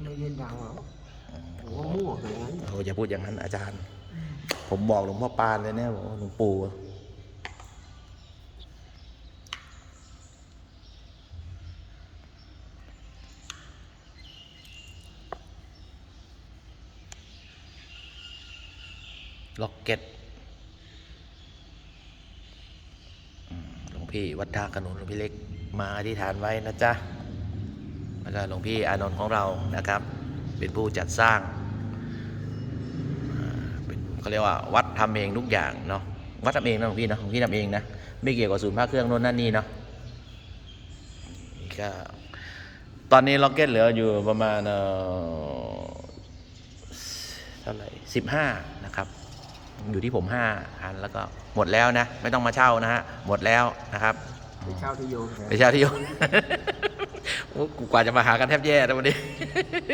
ไม่เล่นดังหรอกผมว่ามั่วไปงั้นโอ้อย่าพูดอย่างนั้นอาจารย์ ผมบอกหลวงพ่อปานเลยเนี่ยบอกว่าหลวงปู่ล็อกเก็ตอืมหลวงพี่วัดท่าขนุนหลวงพี่เล็กมาอธิษฐานไว้นะจ๊ะ แล้วก็หลวงพี่อานนท์ของเรานะครับ เป็นผู้จัดสร้างอ่าเป็นเขาเรียกว่าวัดทำเองทุกอย่างเนาะวัดทำเองนะหลวงพี่เนาะหลวงพี่ทำเองนะไม่เกี่ยวกับศูนย์พระเครื่องโน่นนั่นนี่เนาะนี่ก็ตอนนี้ล็อกเก็ตเหลืออยู่ประมาณเอ่อเท่าไหร่สิบห้านะครับ อยู่ที่ผมห้าอันแล้วก็หมดแล้วนะ ไม่ต้องมาเช่านะฮะ หมดแล้วนะครับ ไปเช่าที่โยมไปเช่าที่โยนโอ้ กูกว่าจะมาหากันแทบแย่แล้ววันนี้